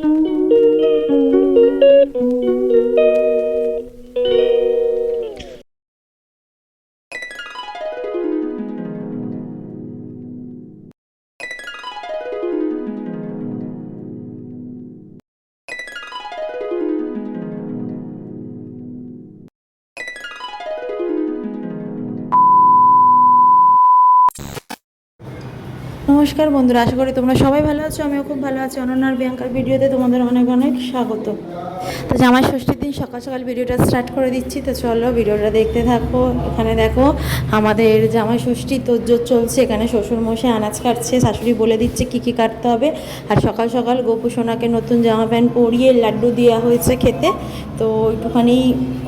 Thank you. নমস্কার বন্ধুরা, আশা করি তোমরা সবাই ভালো আছো, আমিও খুব ভালো আছি। অনন্যার বিয়াঙ্কার ভিডিওতে তোমাদের অনেক অনেক স্বাগত। তো জামাই ষষ্ঠীর দিন সকাল সকাল ভিডিওটা স্টার্ট করে দিচ্ছি, তো চলো ভিডিওটা দেখতে থাকো। এখানে দেখো, আমাদের জামাই ষষ্ঠী তোজ্জোর চলছে, এখানে শ্বশুর মশাই আনাজ কাটছে, শাশুড়ি বলে দিচ্ছে কী কী কাটতে হবে। আর সকাল সকাল গোপু সোনাকে নতুন জামা প্যান্ট পরিয়ে লাড্ডু দেওয়া হয়েছে খেতে। তো একটুখানি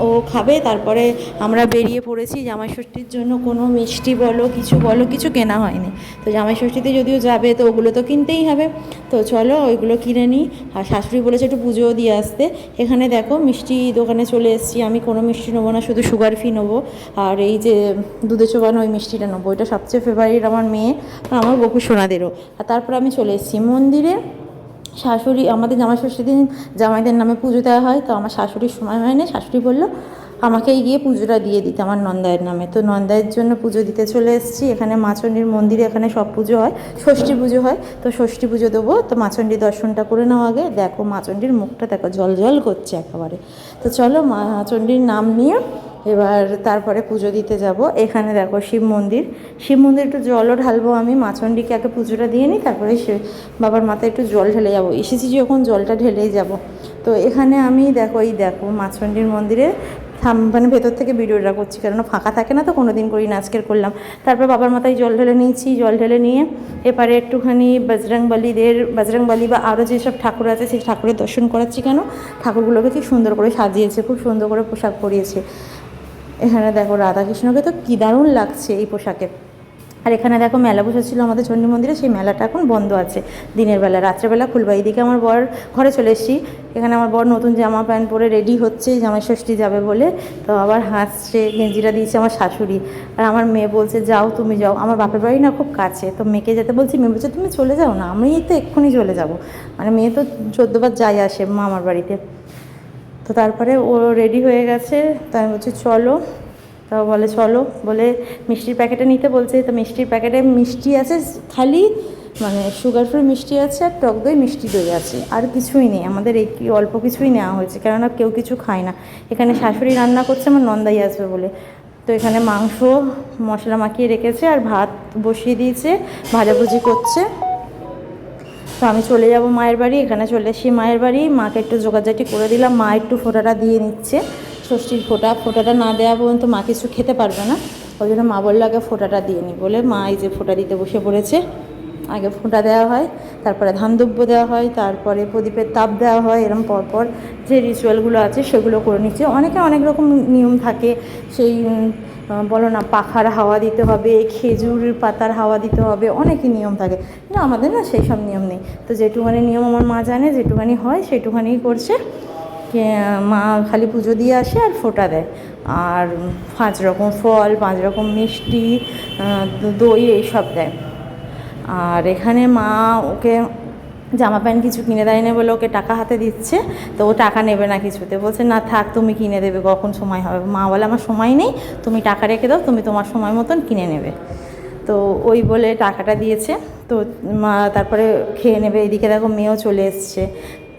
ও খাবে, তারপরে আমরা বেরিয়ে পড়েছি। জামাই ষষ্ঠীর জন্য কোনো মিষ্টি বলো, কিছু বলো, কিছু কেনা হয়নি। তো জামাই ষষ্ঠীতে যদিও যাবে, তো ওগুলো তো কিনতেই হবে। তো চলো ওইগুলো কিনে নিই। আর শাশুড়ি বলেছে একটু পুজোও দিয়ে আসতে। এখানে দেখো মিষ্টি দোকানে চলে এসেছি। আমি কোনো মিষ্টি নেব না, শুধু সুগার ফ্রি নেব। আর এই যে দুধে চোবানো ওই মিষ্টিটা নেব। ওইটা সবচেয়ে ফেভারিট আমার মেয়ে আর আমার বকু সোনাদেরও। আর তারপর আমি চলে এসেছি মন্দিরে। শাশুড়ি, আমাদের জামাই ষষ্ঠীর দিন জামাইদের নামে পুজো দেওয়া হয়। তো আমার শাশুড়ির সময় হয়নি। শাশুড়ি বলল আমাকেই গিয়ে পুজোটা দিয়ে দিতে আমার নন্দায়ের নামে। তো নন্দায়ের জন্য পুজো দিতে চলে এসেছি। এখানে মাচন্ডির মন্দিরে এখানে সব পুজো হয়। ষষ্ঠী পুজো হয়। তো ষষ্ঠী পুজো দেবো। তো মাচন্ডি দর্শনটা করে নেওয়া আগে। দেখো মাচন্ডির মুখটা দেখো জল জল করছে একেবারে। তো চলো মাচন্ডির নাম নিয়ে এবার তারপরে পুজো দিতে যাব। এখানে দেখো শিব মন্দির। শিব মন্দির একটু জলও ঢালবো আমি। মাচন্ডিকে আগে পুজোটা দিয়ে নিই, তারপরে সে বাবার মাথায় একটু জল ঢেলে যাব। এসেছি যখন জলটা ঢেলেই যাব। তো এখানে আমি দেখো, এই দেখো মাচন্ডির মন্দিরে থাম মানে ভেতর থেকে ভিডিওটা করছি কারণ ফাঁকা থাকে না তো কোনো দিন করি না, আজকের করলাম। তারপর বাবার মাথায় জল ঢেলে নিয়েছি, জল ঢেলে নিয়ে এপারে একটুখানি বজরংবলীদের, বজরংবলী বা আরও যেসব ঠাকুর আছে, সেই ঠাকুরের দর্শন করাচ্ছি কেন? ঠাকুরগুলোকে কি সুন্দর করে সাজিয়েছে, খুব সুন্দর করে পোশাক পরিয়েছে। এখানে দেখো রাধাকৃষ্ণকে তো কী দারুণ লাগছে এই পোশাকে। আর এখানে দেখো মেলা বসেছিল আমাদের চণ্ডী মন্দিরে, সেই মেলাটা এখন বন্ধ আছে দিনের বেলা। রাত্রেবেলা খুলবা। এইদিকে আমার বর ঘরে চলে এসেছি। এখানে আমার বর নতুন জামা প্যান্ট পরে রেডি হচ্ছে জামাই ষষ্ঠী যাবে বলে। তো আবার হাসছে, গেঞ্জিটা দিয়েছে আমার শাশুড়ি। আর আমার মেয়ে বলছে, যাও তুমি যাও। আমার বাপের বাড়ি না খুব কাছে। তো মেয়েকে যেতে বলছি, মেয়ে বলছে, তুমি চলে যাও না, আমি তো এক্ষুনি চলে যাব। মানে মেয়ে তো চোদ্দোবার যাই আসে মামার বাড়িতে। তো তারপরে ও রেডি হয়ে গেছে। তাই বলছি, চলো। তো বলে, চলো। বলে মিষ্টির প্যাকেটে নিতে বলছে। তো মিষ্টির প্যাকেটে মিষ্টি আছে খালি মানে সুগার ফ্রি মিষ্টি আছে আর টক দই, মিষ্টি দই আছে। আর কিছুই নেই। আমাদের এই কি অল্প কিছুই নেওয়া হয়েছে, কেননা কেউ কিছু খায় না। এখানে শাশুড়ি রান্না করছে, আমার নন্দাই আসবে বলে। তো এখানে মাংস, মশলা মাখিয়ে রেখেছে আর ভাত বসিয়ে দিয়েছে, ভাজাভুজি করছে। তো আমি চলে যাব মায়ের বাড়ি। এখানে চলে এসেছি মায়ের বাড়ি। মাকে একটু যোগাযোগটি করে দিলাম। মা একটু ফোঁটাটা দিয়ে নিচ্ছে। ষষ্ঠীর ফোঁটা, ফোঁটাটা না দেওয়া পর্যন্ত মা কিছু খেতে পারবে না। ওই জন্য মা বলল, আগে ফোঁটাটা দিয়ে নি। বলে মা এই যে ফোঁটা দিতে বসে পড়েছে, আগে ফোঁটা দেওয়া হয়, তারপরে ধান দেওয়া হয়, তারপরে প্রদীপের তাপ দেওয়া হয় এরকম পরপর যে রিচুয়ালগুলো আছে সেগুলো করে নিচ্ছে। অনেকে অনেক রকম নিয়ম থাকে, সেই বলো না, পাখার হাওয়া দিতে হবে, খেজুর পাতার হাওয়া দিতে হবে, অনেকই নিয়ম থাকে। কিন্তু আমাদের না সেই সব নিয়ম নেই। তো যেটুখানি নিয়ম আমার মা জানে, যেটুখানি হয় সেটুখানিই করছে। মা খালি পুজো দিয়ে আসে আর ফোঁটা দেয়। আর পাঁচ রকম ফল, পাঁচ রকম মিষ্টি দই এইসব দেয়। আর এখানে মা ওকে জামা প্যান্ট কিছু কিনে দেয় না বলে ওকে টাকা হাতে দিচ্ছে, তো ও টাকা নেবে না কিছুতে। বলছে, না থাক, তুমি কিনে দেবে, কখন সময় হবে? মা বলে, আমার সময় নেই, তুমি টাকা রেখে দাও, তুমি তোমার সময় মতন কিনে নেবে। তো ওই বলে টাকাটা দিয়েছে, তো মা তারপরে খেয়ে নেবে। এদিকে দেখো মেয়েও চলে এসছে।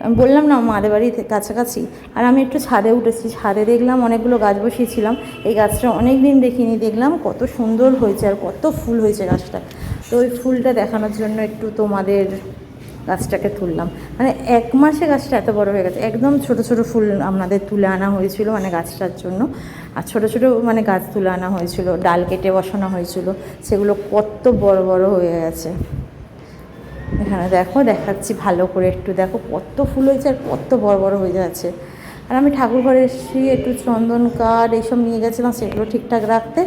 আমি বললাম, না মাদের বাড়ি কাছাকাছি। আর আমি একটু ছাদে উঠেছি। ছাদে দেখলাম অনেকগুলো গাছ বসিয়েছিলাম। এই গাছটা অনেক দিন দেখিনি। দেখলাম কত সুন্দর হয়েছে আর কত ফুল হয়েছে গাছটা। তো ওই ফুলটা দেখানোর জন্য একটু তোমাদের গাছটাকে তুললাম। মানে এক মাসে গাছটা এত বড় হয়ে গেছে। একদম ছোট ছোট ফুল আমাদের তুলে আনা হয়েছিল মানে গাছটার জন্য। আর ছোট ছোট মানে গাছ তুলে আনা হয়েছিল। ডাল কেটে বসানো হয়েছিল। সেগুলো কত বড় বড় হয়ে গেছে। এখানে দেখো, দেখাচ্ছি ভালো করে একটু। দেখো কত ফুল হয়েছে আর কত বড় বড় হয়ে যাচ্ছে। আর আমি ঠাকুর ঘরে এসেছি, একটু চন্দন কাঠ এইসব নিয়ে গেছিলাম, সেগুলো ঠিকঠাক রাখতে।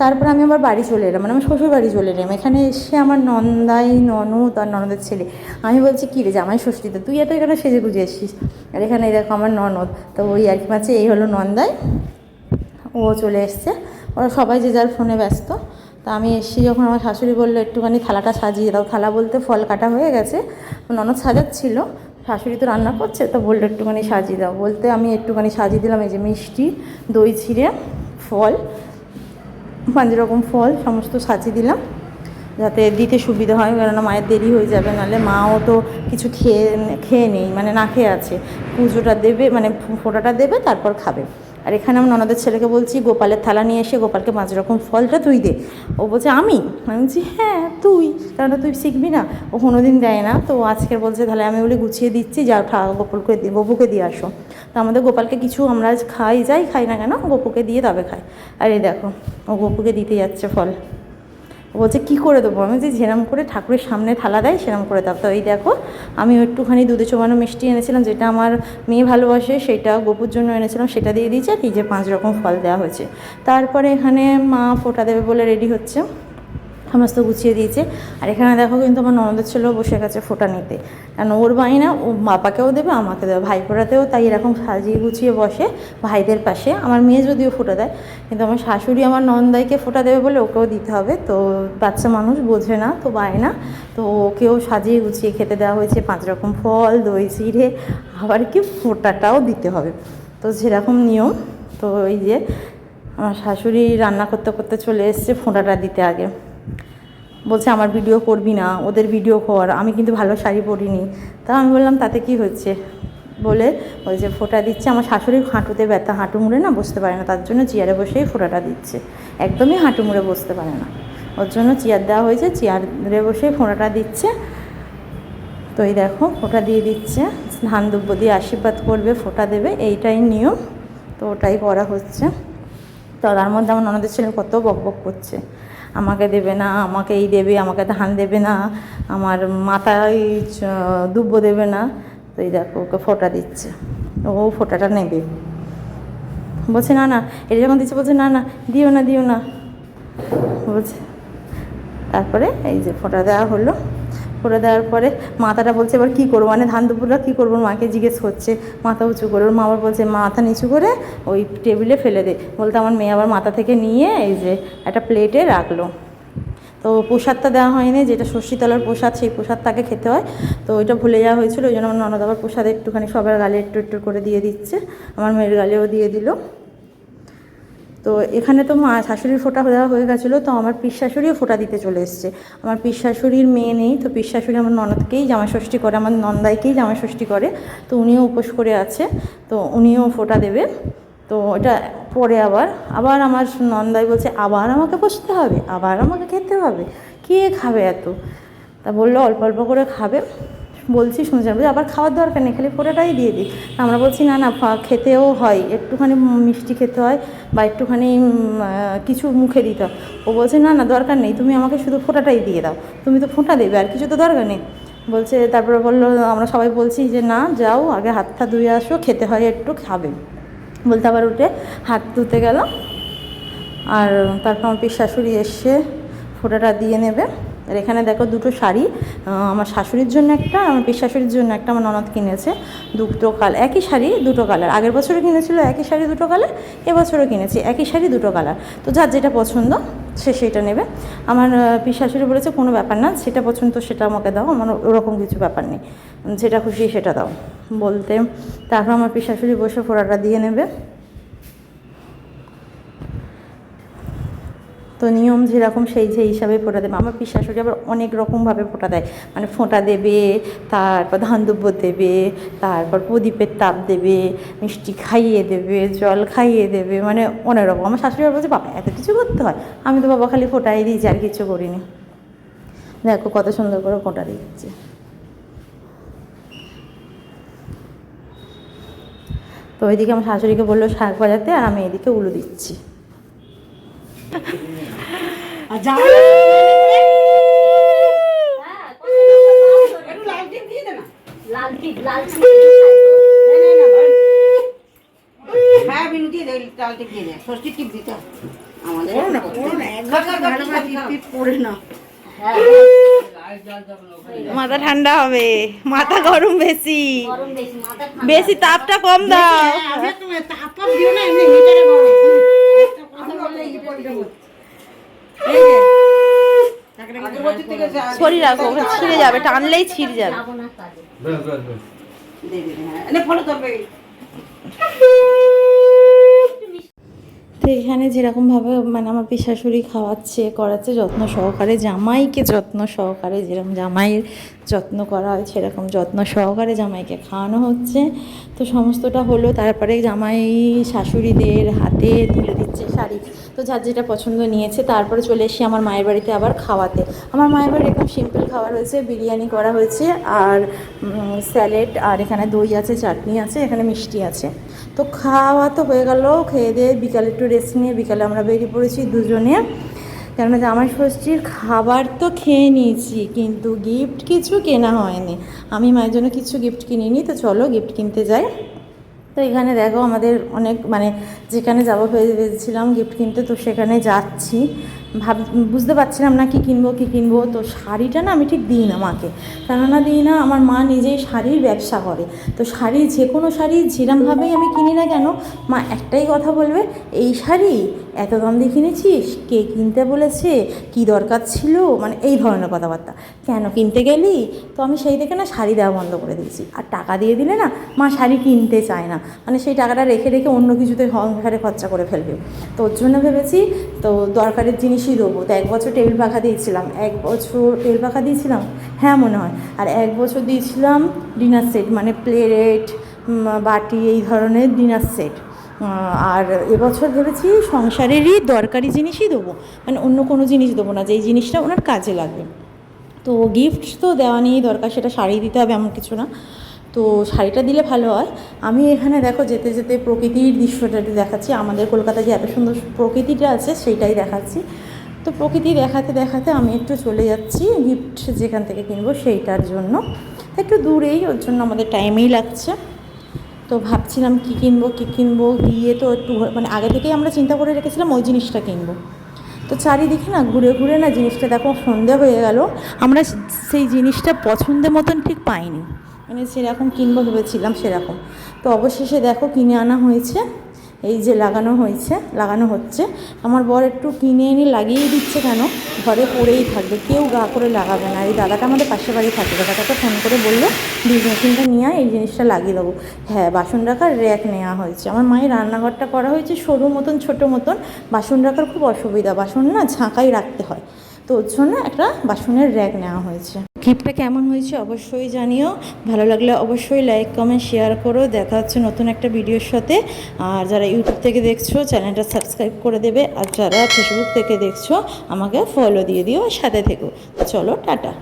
তারপর আমি আবার বাড়ি চলে এলাম মানে আমার শ্বশুর বাড়ি চলে এলাম। এখানে এসে আমার নন্দাই, ননদ আর ননদের ছেলে। আমি বলছি, কী রে জামাই ষষ্ঠীতে তুই এত এখানে সেজে গুজে এসছিস? আর এখানে দেখো আমার ননদ। তো ওই আর কি মাঝে, এই হলো নন্দাই। ও চলে এসছে। ওরা সবাই যে যার ফোনে ব্যস্ত। তা আমি এসেছি যখন আমার শাশুড়ি বলল, একটুখানি থালাটা সাজিয়ে দাও। থালা বলতে ফল কাটা হয়ে গেছে ননদ সাজাচ্ছিল। শাশুড়ি তো রান্না করছে, তো বলল, একটুখানি সাজিয়ে দাও। বলতে আমি একটুখানি সাজিয়ে দিলাম, এই যে মিষ্টি, দই, ছিঁড়ে, ফল, পাঁচ রকম ফল, সমস্ত সাজিয়ে দিলাম। যাতে দিতে সুবিধা হয়, কেননা মায়ের দেরি হয়ে যাবে, নাহলে মাও তো কিছু খেয়ে খেয়ে নেই মানে না খেয়ে আছে। পুজোটা দেবে মানে ফোঁটাটা দেবে, তারপর খাবে। আর এখানে আমার ননদের ছেলেকে বলছি, গোপালের থালা নিয়ে এসে গোপালকে পাঁচ রকম ফলটা তুই দে। ও বলছে, আমি? আমি বলছি হ্যাঁ তুই। কারণ তুই শিখবি না। ও কোনোদিন দেয় না। তো আজকে বলছে, তাহলে আমি বলি গুছিয়ে দিচ্ছি। যা ঠা গোপালকে গপুকে দিয়ে আসো। তো আমাদের গোপালকে কিছু আমরা খাই, যাই খাই না কেন, গপুকে দিয়ে তবে খাই আর এই দেখো, ও গপুকে দিতে যাচ্ছে ফল। বলছে, কি করে দেবো? আমি যে যেরম করে ঠাকুরের সামনে থালা দেয়, সেরম করে দাও। তো এই দেখো, আমি একটুখানি দুধে চোবানো মিষ্টি এনেছিলাম, যেটা আমার মেয়ে ভালোবাসে, সেটা গোপুর জন্য এনেছিলাম, সেটা দিয়ে দিয়েছে, আর এই যে পাঁচ রকম ফল দেওয়া হয়েছে। তারপরে এখানে মা ফোটা দেবে বলে রেডি হচ্ছে। সমস্ত গুছিয়ে দিয়েছে। আর এখানে দেখো কিন্তু আমার ননদের ছেলেও বসে গেছে ফোটা নিতে। কারণ ওর বাই না, ও বাবাকেও দেবে, আমাকে দেবে ভাই ফোটাতেও তাই এরকম সাজিয়ে গুছিয়ে বসে ভাইদের পাশে। আমার মেয়ে যদিও ফোটা দেয়, কিন্তু আমার শাশুড়ি আমার নন্দাইকে ফোটা দেবে বলে ওকেও দিতে হবে। তো বাচ্চা মানুষ বোঝে না, তো বায় না। তো ওকেও সাজিয়ে গুছিয়ে খেতে দেওয়া হয়েছে, পাঁচ রকম ফল, দই, চিড়ে, আবার কি ফোটাটাও দিতে হবে। তো সেরকম নিয়ম। তো এই যে আমার শাশুড়ি রান্না করতে করতে চলে এসছে ফোঁটাটা দিতে আগে। বলছে, আমার ভিডিও করবি না, ওদের ভিডিও কর, আমি কিন্তু ভালো শাড়ি পরিনি। তা আমি বললাম, তাতে কি হচ্ছে? বলে, ওই যে ফোঁটা দিচ্ছে, আমার শাশুড়ির হাঁটুতে ব্যথা, হাঁটু মুড়ে না বসতে পারে না, তার জন্য চেয়ারে বসেই ফোঁটাটা দিচ্ছে। একদমই হাঁটু মুড়ে বসতে পারে না। ওর জন্য চেয়ার দেওয়া হয়েছে, চেয়ারে বসেই ফোঁটাটা দিচ্ছে। তো এই দেখো, ফোঁটা দিয়ে দিচ্ছে ধান দুব্য দিয়ে আশীর্বাদ করবে, ফোঁটা দেবে, এইটাই নিয়ম। তো ওটাই করা হচ্ছে। তো তার মধ্যে আমার ননদের ছেলে কত বক বক করছে। আমাকে দেবে না আমাকে এই দেবে, আমাকে ধান দেবে না, আমার মাথায় দুব্য দেবে না। তো এই দেখো, ওকে ফোটা দিচ্ছে। ও ফোটাটা নেবে। বলছে, না না, এটা যখন দিচ্ছে, বলছে, না না, দিও না দিও না। বলছে। তারপরে এই যে ফোটা দেওয়া হলো। ফোঁটা দেওয়ার পরে মাথাটা বলছে, এবার কী করব? মানে ধান দুপুরটা কী করব? মাকে জিজ্ঞেস করছে মাথা উঁচু করে। ওর মা আবার বলছে, মাথা নিচু করে ওই টেবিলে ফেলে দে। বলতে আমার মেয়ে আবার মাথা থেকে নিয়ে এই যে একটা প্লেটে রাখল। তো প্রসাদটা দেওয়া হয়নি, যেটা ষষ্ঠীতলার প্রসাদ, সেই প্রসাদ তাকে খেতে হয়। তো ওইটা ভুলে যাওয়া হয়েছিল, ওই জন্য আমার ননদ আবার প্রসাদ একটুখানি সবার গালে একটু একটু করে দিয়ে দিচ্ছে। আমার মেয়ের গালেও দিয়ে দিল। তো এখানে তো মা, শাশুড়ির ফোঁটা দেওয়া হয়ে গেছিল, তো আমার পিস শাশুড়িও ফোঁটা দিতে চলে এসছে। আমার পিস শাশুড়ির মেয়ে নেই, তো পিস শাশুড়ি আমার ননদকেই জামা ষষ্ঠী করে, আমার নন্দাইকেই জামা ষষ্ঠী করে, তো উনিও উপোস করে আছে, তো উনিও ফোঁটা দেবে। তো এটা পরে আবার আবার আমার নন্দাই বলছে, আবার আমাকে বসতে হবে, আবার আমাকে খেতে হবে, কে খাবে এত? তা বলল, অল্প অল্প করে খাবে। বলছি শুনছিলাম বলছি, আবার খাওয়ার দরকার নেই, খালি ফোটাটাই দিয়ে দিই। আমরা বলছি, না না খেতেও হয়, একটুখানি মিষ্টি খেতে হয় বা একটুখানি কিছু মুখে দিতে হয়। ও বলছে, না না, দরকার নেই, তুমি আমাকে শুধু ফোঁটাটাই দিয়ে দাও, তুমি তো ফোঁটা দেবে, আর কিছু তো দরকার নেই। বলছে, তারপরে বলল, আমরা সবাই বলছি যে, না, যাও, আগে হাতটা ধুয়ে আসো, খেতে হয়, একটু খাবে। বলতে আবার উঠে হাত ধুতে গেল, আর তারপর আমার পিস শাশুড়ি এসে ফোঁটাটা দিয়ে নেবে। আর এখানে দেখো দুটো শাড়ি আমার শাশুড়ির জন্য একটা, আমার শাশুড়ির জন্য একটা আমার ননদ কিনেছে দুটো কালার, একই শাড়ি দুটো কালার। আগের বছরও কিনেছিল একই শাড়ি দুটো কালার, এবছরও কিনেছি একই শাড়ি দুটো কালার। তো যার যেটা পছন্দ, সে সেটা নেবে। আমার শাশুড়ি বলেছে, কোনো ব্যাপার না, সেটা পছন্দ, সেটা আমাকে দাও, আমার ওরকম কিছু ব্যাপার নেই। যেটা খুশি সেটা দাও। বলতে তারপর আমার শাশুড়ি বসে ফোড়াটা দিয়ে নেবে। তো নিয়ম যেরকম সেই যে হিসাবে ফোঁটা দেবে। আমার পিস শাশুড়ি আবার অনেক রকমভাবে ফোঁটা দেয়। মানে ফোঁটা দেবে, তারপর ধান দুব্য দেবে, তারপর প্রদীপের তাপ দেবে, মিষ্টি খাইয়ে দেবে, জল খাইয়ে দেবে মানে অনেক রকম আমার শাশুড়ি বলছে, বাবা, এত কিছু করতে হয়? আমি তো বাবা খালি ফোঁটাই দিয়েছি, আর কিছু করিনি। দেখো কত সুন্দর করে ফোঁটা দিচ্ছে। তো ওইদিকে আমার শাশুড়িকে বলল, শাক বাজাতে আর আমি এদিকে উলু দিচ্ছি। দিয়ে দিয়ে ষষ্ঠী টিপ দিতে আমাদের মাথা ঠান্ডা হবে। মাথা গরম বেশি। বেশি মাথা ঠান্ডা বেশি তাপটা কম দাও। আগে তুমি তাপ দিও না, শরীর রাখো ওখানে ছিঁড়ে যাবে টানলেই ছিঁড়ে যাবে। হ্যাঁ। তো এখানে যেরকমভাবে মানে আমার পিসাশুড়ি খাওয়াচ্ছে করাচ্ছে যত্ন সহকারে জামাইকে যত্ন সহকারে যেরকম জামাইয়ের যত্ন করা হয় সেরকম যত্ন সহকারে জামাইকে খাওয়ানো হচ্ছে। তো সমস্তটা হলো তারপরে জামাই শাশুড়িদের হাতে তুলে দিচ্ছে শাড়ি। তো যার যেটা পছন্দ নিয়েছে, তারপরে চলে এসে আমার মায়ের বাড়িতে আবার খাওয়াতে। আমার মায়ের বাড়ি একদম সিম্পল খাবার হয়েছে, বিরিয়ানি করা হয়েছে, আর স্যালেড আর এখানে দই আছে, চাটনি আছে, এখানে মিষ্টি আছে। তো খাওয়া তো হয়ে গেল, খেয়ে দিয়ে বিকালে একটু রেস্ট নিয়ে বিকালে আমরা বেরিয়ে পড়েছি দুজনে। কেননা জামাই ষষ্ঠীর খাবার তো খেয়ে নিয়েছি, কিন্তু গিফট কিছু কেনা হয়নি। আমি মায়ের জন্য কিছু গিফট কিনিনি, তো চলো গিফট কিনতে যাই। তো এখানে দেখো আমাদের অনেক মানে যেখানে যাব ভেবেছিলাম গিফট কিনতে, তো সেখানে যাচ্ছি। ভাব বুঝতে পারছিলাম না কি কিনবো কি কিনবো। তো শাড়িটা না আমি ঠিক দিই না মাকে। কেননা দিই না, আমার মা নিজেই শাড়ির ব্যবসা করে। তো শাড়ি যে কোনো শাড়ি যেরমভাবেই আমি কিনি না কেন, মা একটাই কথা বলবে, এই শাড়ি এত দাম দিয়ে কিনেছিস? কে কিনতে বলেছে? কি দরকার ছিল? মানে এই ধরনের কথাবার্তা। কেন কিনতে গেলি? তো আমি সেই থেকে না শাড়ি দেওয়া বন্ধ করে দিয়েছি। আর টাকা দিয়ে দিলে না মা শাড়ি কিনতে চায় না। মানে সেই টাকাটা রেখে রেখে অন্য কিছুতে সংসারে খরচা করে ফেলবে। তো ওর জন্য ভেবেছি, তো দরকারের জিনিসই দেবো। তো এক বছর টেবিল পাখা দিয়েছিলাম। এক বছর টেবিল পাখা দিয়েছিলাম? হ্যাঁ মনে হয়। আর এক বছর দিয়েছিলাম ডিনার সেট। মানে প্লেট বাটি, এই ধরনের ডিনার সেট। আর এবছর ভেবেছি সংসারেরই দরকারি জিনিসই দেবো। মানে অন্য কোনো জিনিস দেবো না, যে এই জিনিসটা ওনার কাজে লাগবে। তো গিফট তো দেওয়া নিয়েই দরকার, সেটা শাড়ি দিতে হবে এমন কিছু না। তো শাড়িটা দিলে ভালো হয়। আমি এখানে দেখো যেতে যেতে প্রকৃতির দৃশ্যটা দেখাচ্ছি। আমাদের কলকাতায় যে এত সুন্দর প্রকৃতিটা আছে, সেইটাই দেখাচ্ছি। তো প্রকৃতি দেখাতে দেখাতে আমি একটু চলে যাচ্ছি গিফট যেখান থেকে কিনবো সেইটার জন্য। একটু দূরেই, ওর জন্য আমাদের টাইমেই লাগছে। তো ভাবছিলাম কী কিনবো কী কিনবো, গিয়ে তো একটু মানে আগে থেকেই আমরা চিন্তা করে রেখেছিলাম ওই জিনিসটা কিনবো। তো চারিদিকে না ঘুরে ঘুরে না জিনিসটা দেখো সন্ধে হয়ে গেল। আমরা সেই জিনিসটা পছন্দের মতন ঠিক পাইনি। মানে সেরকম কিনবো ভেবেছিলাম সেরকম। তো অবশেষে দেখো কিনে আনা হয়েছে। এই যে লাগানো হয়েছে, লাগানো হচ্ছে। আমার বর একটু কিনে এনে লাগিয়েই দিচ্ছে কেন? ঘরে পড়েই থাকবে, কেউ গা করে লাগাবে না। এই দাদাটা আমাদের পাশে বাড়ি থাকে দাদাটাকে ফোন করে বলল ডিজ মেশিনটা নিয়ে এই জিনিসটা লাগিয়ে দেবো। হ্যাঁ বাসন রাখার র্যাক নেওয়া হয়েছে। আমার মায়ের রান্নাঘরটা করা হয়েছে সরু মতন, ছোটো মতন। বাসন রাখার খুব অসুবিধা, বাসন না ঝাঁকাই রাখতে হয়। তো ওর জন্য একটা বাসনের র্যাক নেওয়া হয়েছে। ক্লিপটা কেমন হয়েছে অবশ্যই জানিও। ভালো লাগলে অবশ্যই লাইক কমেন্ট শেয়ার করো। দেখা হচ্ছে নতুন একটা ভিডিওর সাথে। আর যারা ইউটিউব থেকে দেখছ চ্যানেলটা সাবস্ক্রাইব করে দেবে। আর যারা ফেসবুক থেকে দেখছ, আমাকে ফলো দিয়ে দিও। সাথে থেকো। চলো, টাটা।